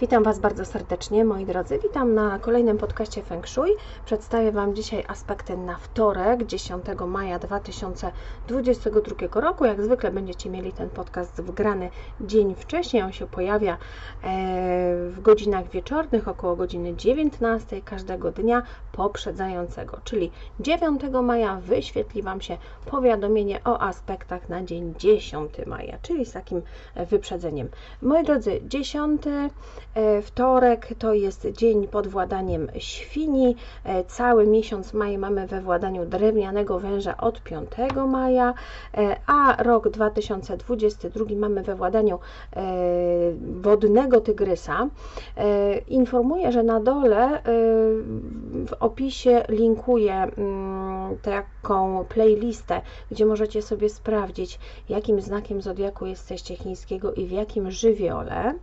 Witam Was bardzo serdecznie, moi drodzy. Witam na kolejnym podcaście Feng Shui. Przedstawię Wam dzisiaj aspekty na wtorek, 10 maja 2022 roku. Jak zwykle będziecie mieli ten podcast wgrany dzień wcześniej. On się pojawia e, w godzinach wieczornych, około godziny 19 każdego dnia poprzedzającego, czyli 9 maja wyświetli Wam się powiadomienie o aspektach na dzień 10 maja, czyli z takim wyprzedzeniem. Moi drodzy, 10 E, wtorek to jest dzień pod władaniem świni. E, cały miesiąc maj mamy we władaniu drewnianego węża od 5 maja, e, a rok 2022 mamy we władaniu wodnego tygrysa. Informuję, że na dole w opisie linkuję mm, taką playlistę, gdzie możecie sobie sprawdzić, jakim znakiem zodiaku jesteście chińskiego i w jakim żywiole.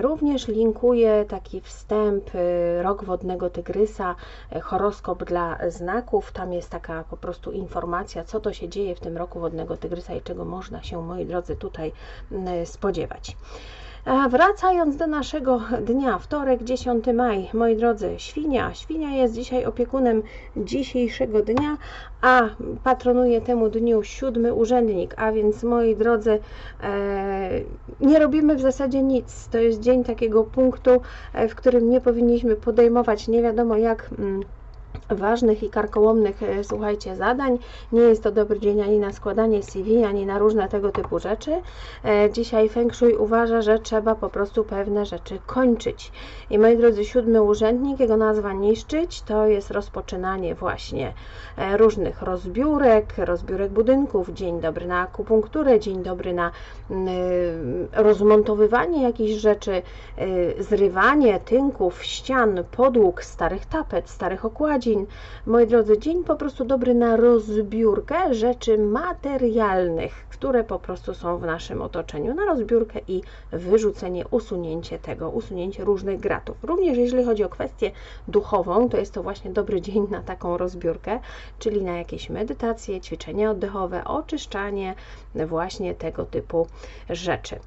Również Również linkuję taki wstęp, y, rok wodnego tygrysa, y, horoskop dla znaków. Tam jest taka po prostu informacja, co to się dzieje w tym roku wodnego tygrysa i czego można się, moi drodzy, tutaj spodziewać. A wracając do naszego dnia, wtorek 10 maj, moi drodzy, świnia. Świnia jest dzisiaj opiekunem dzisiejszego dnia, a patronuje temu dniu siódmy urzędnik, a więc moi drodzy, e, nie robimy w zasadzie nic. To jest dzień takiego punktu, e, w którym nie powinniśmy podejmować nie wiadomo jak. Mm, ważnych i karkołomnych, e, słuchajcie, zadań. Nie jest to dobry dzień ani na składanie CV, ani na różne tego typu rzeczy. E, dzisiaj Feng Shui uważa, że trzeba po prostu pewne rzeczy kończyć. I moi drodzy, siódmy urzędnik, jego nazwa niszczyć, to jest rozpoczynanie właśnie e, różnych rozbiórek, rozbiórek budynków, dzień dobry na akupunkturę, dzień dobry na rozmontowywanie jakichś rzeczy, zrywanie tynków, ścian, podłóg, starych tapet, starych okładzin, moi drodzy, dzień po prostu dobry na rozbiórkę rzeczy materialnych, które po prostu są w naszym otoczeniu, na rozbiórkę i wyrzucenie, usunięcie tego, usunięcie różnych gratów. Również jeżeli chodzi o kwestię duchową, to jest to właśnie dobry dzień na taką rozbiórkę, czyli na jakieś medytacje, ćwiczenia oddechowe, oczyszczanie właśnie tego typu rzeczy.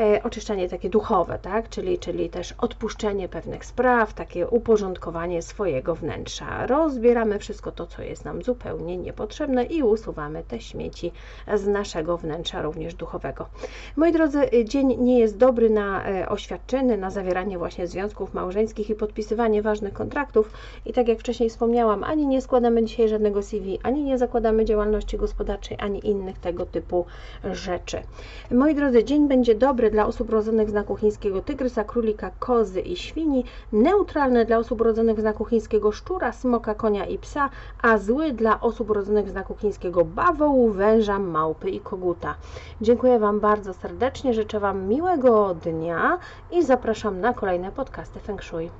E, oczyszczanie takie duchowe, tak? czyli, czyli też odpuszczenie pewnych spraw, takie uporządkowanie swojego wnętrza rozbieramy wszystko to, co jest nam zupełnie niepotrzebne i usuwamy te śmieci z naszego wnętrza, również duchowego. Moi drodzy, dzień nie jest dobry na e, oświadczyny, na zawieranie właśnie związków małżeńskich i podpisywanie ważnych kontraktów i tak jak wcześniej wspomniałam, ani nie składamy dzisiaj żadnego CV, ani nie zakładamy działalności gospodarczej, ani innych tego typu rzeczy. Moi drodzy, dzień będzie dobry dla osób urodzonych w znaku chińskiego tygrysa, królika, kozy i świni, neutralny dla osób urodzonych w znaku chińskiego szczura, smoka, konia i psa, a zły dla osób urodzonych w znaku chińskiego bawołu, węża, małpy i koguta. Dziękuję Wam bardzo serdecznie, życzę Wam miłego dnia i zapraszam na kolejne podcasty Feng Shui.